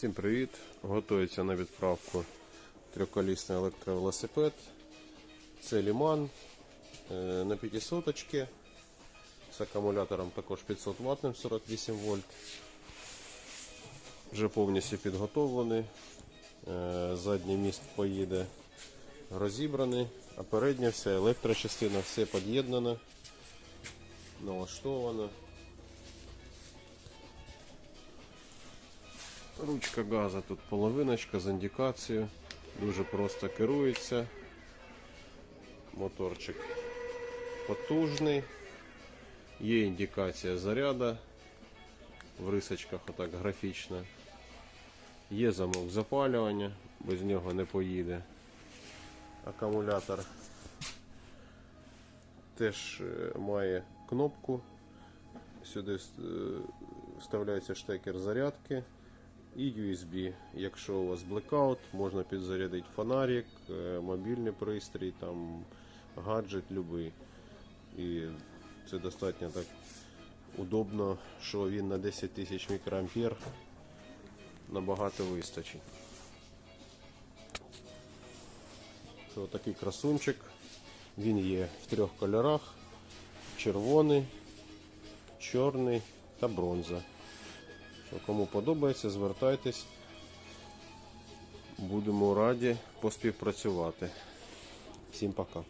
Всім привіт! Готується на відправку трьохколісний електровелосипед. Це Ліман е, на 500 з акумулятором також 500 ваттним 48 вольт. Вже повністю підготовлений. Е, Задній міст поїде розібраний, а передня вся електрочастина, все під'єднано, налаштовано. Ручка газу тут половиночка з індикацією. Дуже просто керується. Моторчик потужний. Є індикація заряду. В рисочках отак графічно. Є замок запалювання, без нього не поїде. Акумулятор теж е, має кнопку. Сюди е, вставляється штекер зарядки і USB. Якщо у вас блекаут, можна підзарядити фонарик, е, мобільний пристрій, там гаджет любий. І це достатньо так удобно, що він на 10 тисяч мікроампер набагато вистачить. Ось такий красунчик. Він є в трьох кольорах: червоний, чорний та бронза. Кому подобається, звертайтесь. Будемо раді поспівпрацювати. Всім пока.